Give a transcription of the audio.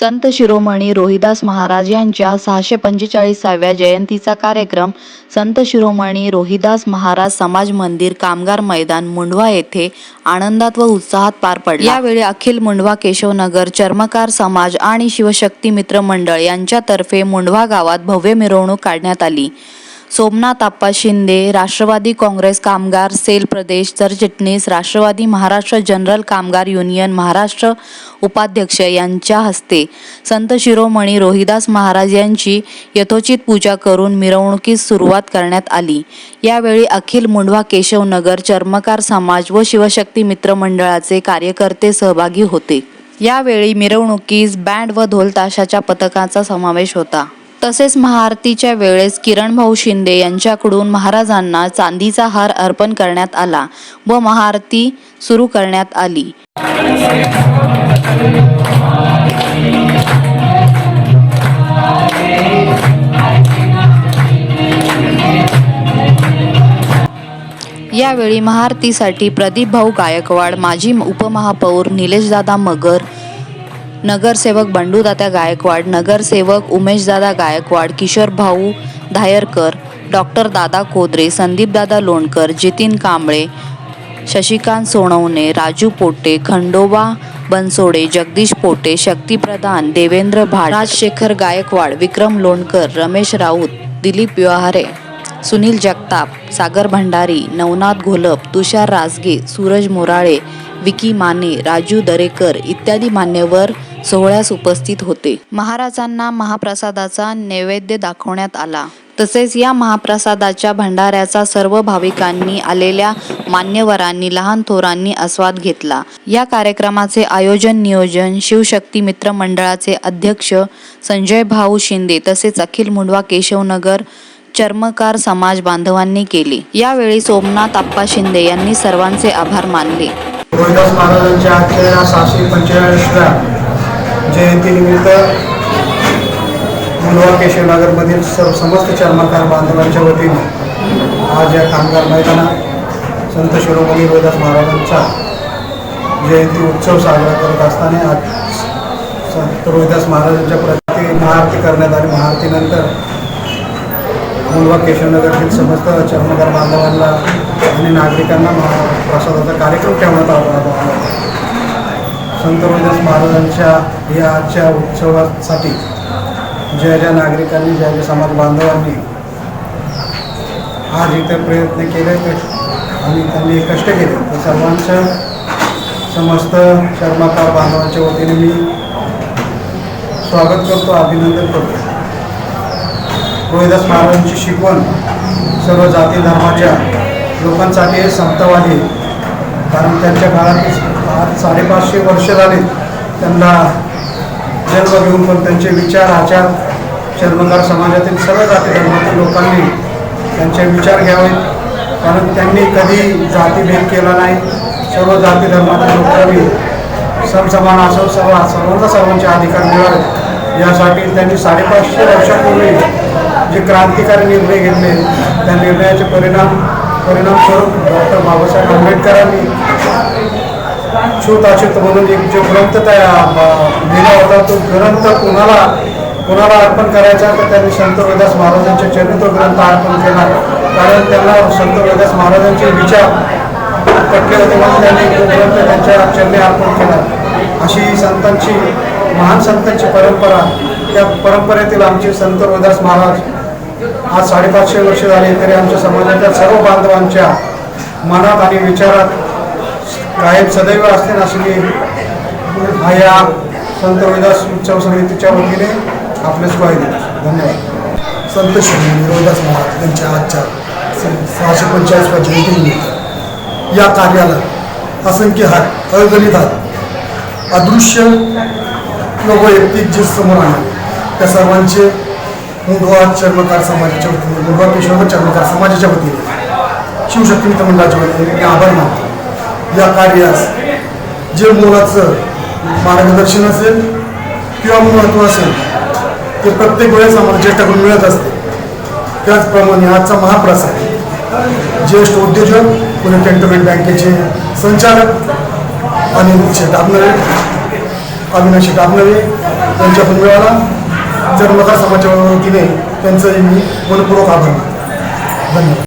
संत शिरोमणी रोहिदास महाराज यांच्या सहाशे पंचेचाळीसाव्या जयंतीचा कार्यक्रम संत शिरोमणी रोहिदास महाराज समाज मंदिर कामगार मैदान मुंढवा येथे आनंदात व उत्साहात पार पडला. यावेळी अखिल मुंढवा केशवनगर चर्मकार समाज आणि शिवशक्ती मित्र मंडळ यांच्यातर्फे मुंढवा गावात भव्य मिरवणूक काढण्यात आली. सोमनाथ आप्पा शिंदे राष्ट्रवादी काँग्रेस कामगार सेल प्रदेश सरचिटणीस राष्ट्रवादी महाराष्ट्र जनरल कामगार युनियन महाराष्ट्र उपाध्यक्ष यांच्या हस्ते संत शिरोमणी रोहिदास महाराज यांची यथोचित पूजा करून मिरवणुकीस सुरुवात करण्यात आली. यावेळी अखिल मुंढवा केशवनगर चर्मकार समाज व शिवशक्ती मित्र मंडळाचे कार्यकर्ते सहभागी होते. यावेळी मिरवणुकीस बँड व ढोलताशाच्या पथकाचा समावेश होता. तसेच महाआरतीच्या वेळेस किरणभाऊ शिंदे यांच्याकडून महाराजांना चांदीचा हार अर्पण करण्यात आला व महाआरती सुरू करण्यात आली. यावेळी महाआरतीसाठी प्रदीप भाऊ गायकवाड माजी उपमहापौर निलेशदादा मगर नगरसेवक बंडूदात्या गायकवाड नगरसेवक उमेशदादा गायकवाड किशोर भाऊ धायरकर डॉक्टर दादा कोदरे संदीपदादा लोणकर जितीन कांबळे शशिकांत सोनवणे राजू पोटे खंडोबा बनसोडे जगदीश पोटे शक्तिप्रधान देवेंद्र भाट राजशेखर गायकवाड विक्रम लोणकर रमेश राऊत दिलीप व्यवहारे सुनील जगताप सागर भंडारी नवनाथ घोलप तुषार राजगे सूरज मोराळे विकी माने राजू दरेकर इत्यादी मान्यवर सोहळ्यास उपस्थित होते. महाराजांना महाप्रसादाचा नैवेद्य दाखवण्यात आला. तसेच या महाप्रसादाच्या भंडाऱ्याचा सर्व भाविकांनी आलेल्या मान्यवरांनी लहान थोरांनी आस्वाद घेतला. या कार्यक्रमाचे आयोजन नियोजन शिवशक्ती मित्र मंडळाचे अध्यक्ष संजय भाऊ शिंदे तसेच अखिल मुंडवा केशवनगर चर्मकार समाज बांधवांनी केले. यावेळी सोमनाथ आप्पा शिंदे यांनी सर्वांचे आभार मानले. रोहिदास महाराजांच्या आजच्या सहाशे पंचेचाळीसव्या जयंतीनिमित्त मुलवा केशवनगरमधील सर्व समस्त चर्मकार बांधवांच्या वतीने आज या कामगार मैदानात संत शिरोमणी रोहिदास महाराजांचा जयंती उत्सव साजरा करत असताना आज संत रोहिदास महाराजांच्या प्रति महाआरती करण्यात आली. महाआरतीनंतर मुलवा केशवनगरतील समस्त चर्मकार बांधवांना आणि नागरिकांना प्रसादाचा कार्यक्रम ठेवण्यात आला संत रोहिदास महाराजांच्या या आजच्या उत्सवासाठी ज्या ज्या नागरिकांनी ज्या ज्या समाज बांधवांनी आज इथे प्रयत्न केले आणि त्यांनी कष्ट केले. तर सर्वांच्या समस्त शर्माकार बांधवांच्या वतीने मी स्वागत करतो अभिनंदन करतो. रोहिदास महाराजांची शिकवण सर्व जाती धर्माच्या लोकांसाठी हे समतावादी कारण त्यांच्या काळात आज साडेपाचशे वर्ष झाले त्यांना जन्म घेऊन पण त्यांचे विचार आचार चर्मकार समाजातील सर्व जाती धर्मातील लोकांनी त्यांचे विचार घ्यावे कारण त्यांनी कधी जातीभेद केला नाही. सर्व जाती धर्मातील लोकांनी समसमान असो सर्व सर्वांना सर्वांचे अधिकार मिळावे यासाठी त्यांनी साडेपाचशे वर्षापूर्वी जे क्रांतिकारी निर्णय घेतले त्या निर्णयाचे परिणाम परिणाम स्वरूप डॉक्टर बाबासाहेब आंबेडकरांनी छूत अछूत म्हणून एक जो ग्रंथ त्या लिहिला होता तो ग्रंथ कुणाला कुणाला अर्पण करायचा तर त्यांनी संत रोहिदास महाराजांच्या चरणी तो ग्रंथ अर्पण केला. कारण त्यांना संत रोहिदास महाराजांचे विचार पटले होते म्हणून त्यांनी तो ग्रंथ त्यांच्या चरणी अर्पण केला. अशी संतांची महान संतांची परंपरा त्या परंपरेतील आमचे संत रोहिदास महाराज आज साडेपाचशे वर्ष झाले तरी आमच्या समाजाच्या सर्व बांधवांच्या मनात आणि विचारात कायम सदैव असतील अशी मी हा या संत रोहिदास उत्सव समितीच्या वतीने आपले ग्वाही धन्यवाद. संत श्री रोहिदास महाराज यांच्या आजच्या सहाशे पंचेचाळीसव्या जयंतीनिमित्त या कार्याला असंख्य हात अगणित हात अदृश्य लोक व्यक्ती जे समोर आणले. त्या सर्वांचे मुंढवा चर्मकार समाजाच्या वतीने मुंढवा पेशवर चर्मकार समाजाच्या वतीने. शिवशक्ती मित्र मंडळाच्या वतीने मी आभार मानतो. या कार्यास जे मुलाचं मार्गदर्शन असेल किंवा महत्त्व असेल ते प्रत्येक वेळेस आम्हाला ज्येष्ठाकडून मिळत असते त्याचप्रमाणे आजचा महाप्रसाद ज्येष्ठ उद्योजक पुणे कॅन्टोनमेंट बँकेचे संचालक अनिल शेठ आबनवे अविनाश शेठ आबनवे मिळाला. जन्मकार समाजाच्या वतीने त्यांचं मी मनपूर्वक आभार मानतो. धन्यवाद.